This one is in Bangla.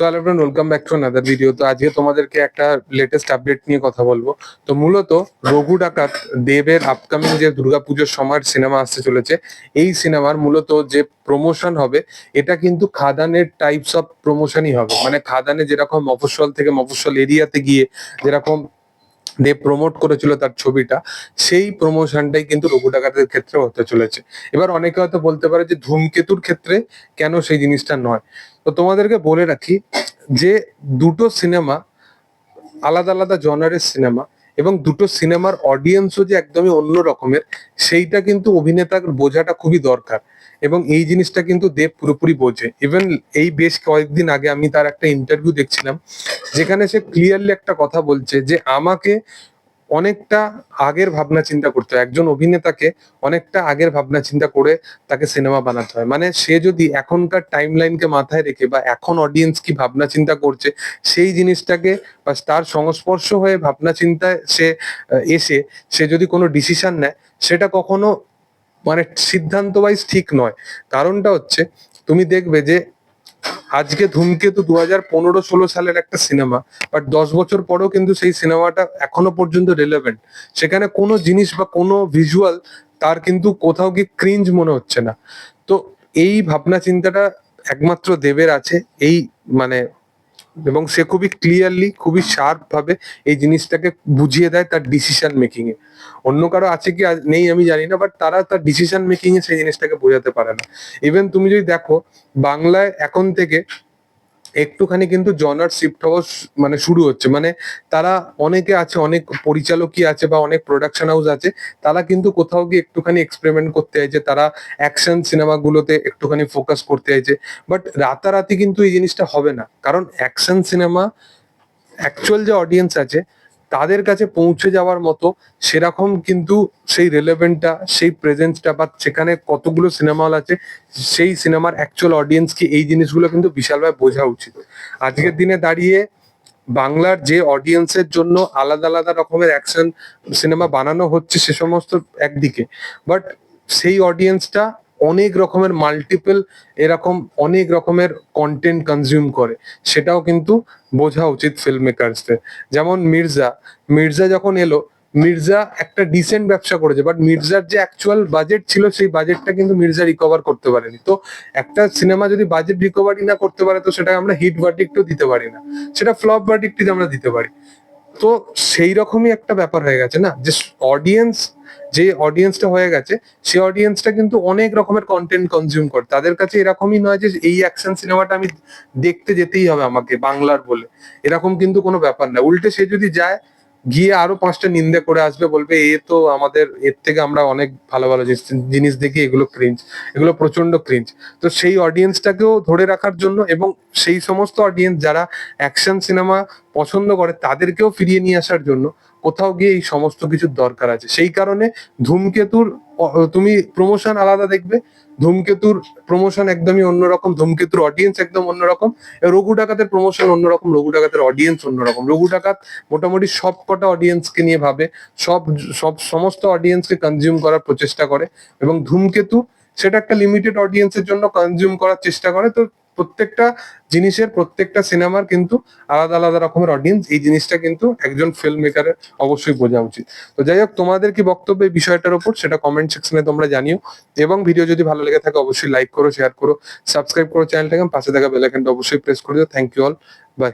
So hello friend welcome back to another video তো আজকে তোমাদেরকে একটা লেটেস্ট আপডেট নিয়ে কথা বলব। তো মূলত রঘু ডাকাত দেবের আপকামিং যে দুর্গাপুজোর সময়ের সিনেমা আসতে চলেছে, এই সিনেমার মূলত যে প্রমোশন হবে, এটা কিন্তু খাদানের টাইপস অফ প্রমোশনই হবে। মানে খাদানে যেরকম মফস্বল থেকে মফস্বল এরিয়াতে গিয়ে যেরকম দেব প্রমোট করেছিল তার ছবিটা, সেই প্রমোশনটাই কিন্তু রঘু ডাকাতের ক্ষেত্রে হতে চলেছে। এবার অনেকে হয়তো বলতে পারে যে ধূমকেতুর ক্ষেত্রে কেন সেই জিনিসটা নয়? তো তোমাদেরকে বলে রাখি যে দুটো সিনেমা আলাদা আলাদা জনারের সিনেমা এবং দুটো সিনেমার অডিয়েন্সও যে একদমই অন্য রকমের, সেইটা কিন্তু অভিনেতার বোঝাটা খুবই দরকার। এবং এই জিনিসটা কিন্তু দেব পুরোপুরি বোঝে। ইভেন এই বেশ কয়েকদিন আগে আমি তার একটা ইন্টারভিউ দেখছিলাম, যেখানে সে ক্লিয়ারলি একটা কথা বলছে যে, আমাকে অনেকটা আগের ভাবনা চিন্তা করতে হয়। একজন অভিনেতাকে অনেকটা আগের ভাবনা চিন্তা করে তাকে সিনেমা বানাতে হয়। মানে সে যদি এখনকার টাইম লাইনকে মাথায় রেখে বা এখন অডিয়েন্স কি ভাবনা চিন্তা করছে, সেই জিনিসটাকে বা তার সংস্পর্শ হয়ে ভাবনা চিন্তায় সে এসে সে যদি কোনো ডিসিশন নেয়, সেটা কখনো মানে সিদ্ধান্ত ওয়াইজ ঠিক নয়। কারণটা হচ্ছে, তুমি দেখবে যে আজকে ধূমকেতু দু হাজার পনেরো ষোলো সালের একটা সিনেমা বাট দশ বছর পরেও কিন্তু সেই সিনেমাটা এখনও পর্যন্ত রেলেভেন্ট সেখানে কোনো জিনিস বা কোনো ভিজুয়াল তার কিন্তু কোথাও কি ক্রিঞ্জ মনে হচ্ছে না। তো এই ভাবনা চিন্তাটা একমাত্র দেবের আছে, এই মানে এবং সে খুবই ক্লিয়ারলি খুবই শার্প ভাবে এই জিনিসটাকে বুঝিয়ে দেয় তার ডিসিশন মেকিং এ। অন্য কারও আছে কি নেই আমি জানি না বাট তারা তার ডিসিশন মেকিং এ সেই জিনিসটাকে বোঝাতে পারে না। ইভেন তুমি যদি দেখো, বাংলায় এখন থেকে একটুখানি কিন্তু জনার শিফট হওয়া মানে শুরু হচ্ছে। মানে তারা অনেকে আছে, অনেক পরিচালকই আছে বা অনেক প্রোডাকশন হাউস আছে, তারা কিন্তু কোথাও গিয়ে একটুখানি এক্সপেরিমেন্ট করতে চাইছে, তারা অ্যাকশন সিনেমাগুলোতে একটুখানি ফোকাস করতে চাইছে। বাট রাতারাতি কিন্তু এই জিনিসটা হবে না। কারণ অ্যাকশন সিনেমা অ্যাকচুয়াল যে অডিয়েন্স আছে তাদের কাছে পৌঁছে যাওয়ার মতো সেরকম কিন্তু সেই রেলেভেন্টটা সেই প্রেজেন্সটা বা সেখানে কতগুলো সিনেমা হল আছে, সেই সিনেমার অ্যাকচুয়াল অডিয়েন্সকে এই জিনিসগুলো কিন্তু বিশালভাবে বোঝা উচিত। আজকের দিনে দাঁড়িয়ে বাংলার যে অডিয়েন্সের জন্য আলাদা আলাদা রকমের অ্যাকশন সিনেমা বানানো হচ্ছে সে সমস্ত একদিকে। বাট সেই অডিয়েন্সটা অনেক রকমের মাল্টিপল এরকম অনেক রকমের কন্টেন্ট কনজিউম করে। সেটাও কিন্তু বোঝা উচিত ফিল্ম মেকারসদের যেমন মির্জা মির্জা যখন এলো, মির্জা একটা ডিসেন্ট ব্যবসা করেছে বাট মির্জার যে অ্যাকচুয়াল বাজেট ছিল, সেই বাজেটটা কিন্তু মির্জা রিকভার করতে পারেনি। তো একটা সিনেমা যদি বাজেট রিকভারি না করতে পারে, তো সেটা আমরা হিট ভার্ডিক্টও দিতে পারি না। সেটা ফ্লপ ভার্ডিক্টই আমরা দিতে পারি। তো সেই রকমই একটা ব্যাপার হয়ে গেছে না? যে অডিয়েন্স যে অডিয়েন্সটা হয়ে গেছে, সে অডিয়েন্সটা কিন্তু অনেক রকমের কন্টেন্ট কনজিউম করে। তাদের কাছে এরকমই নয় যে এই অ্যাকশন সিনেমাটা আমি দেখতে যেতেই হবে আমাকে, বাংলার বলে। এরকম কিন্তু কোনো ব্যাপার না। উল্টে সে যদি যায় গিয়ে আরও পাঁচটা নিন্দে করে আসবে, বলবে, এ তো আমাদের, এর থেকে আমরা অনেক ভালো ভালো জিনিস- দেখি, এগুলো ক্রিঞ্জ এগুলো প্রচণ্ড ক্রিঞ্জ তো সেই অডিয়েন্সটাকেও ধরে রাখার জন্য এবং সেই সমস্ত অডিয়েন্স যারা অ্যাকশন সিনেমা পছন্দ করে, তাদেরকেও ফিরিয়ে নিয়ে আসার জন্য কোথাও গিয়ে এই সমস্ত কিছুর দরকার আছে। সেই কারণে ধূমকেতুর তুমি প্রমোশন আলাদা দেখবে। ধূমকেতুর প্রমোশন একদমই অন্যরকম, ধূমকেতুর অডিয়েন্স একদম অন্যরকম, রঘু ডাকাতের প্রমোশন অন্যরকম, রঘু ডাকাতের অডিয়েন্স অন্যরকম। রঘু ডাকাত মোটামুটি সব কটা অডিয়েন্সকে নিয়ে ভাবে, সব সব সমস্ত অডিয়েন্সকে কনজিউম করার প্রচেষ্টা করে এবং ধূমকেতু সেটা একটা লিমিটেড অডিয়েন্সের জন্য কনজিউম করার চেষ্টা করে। তো প্রত্যেকটা জিনিসের প্রত্যেকটা সিনেমার কিন্তু আলাদা আলাদা রকমের অডিয়েন্স এই জিনিসটা কিন্তু একজন ফিল্ম মেকারের অবশ্যই বোঝা উচিত। তো যাই হোক, তোমাদের কি বক্তব্য এই বিষয়টার উপর সেটা কমেন্ট সেকশনে তোমরা জানিও। এবং ভিডিও যদি ভালো লেগে থাকে, অবশ্যই লাইক করো শেয়ার করো সাবস্ক্রাইব করো চ্যানেলটাকে পাশে থাকা বেলাইকনটা অবশ্যই প্রেস করে দিও। Thank you all by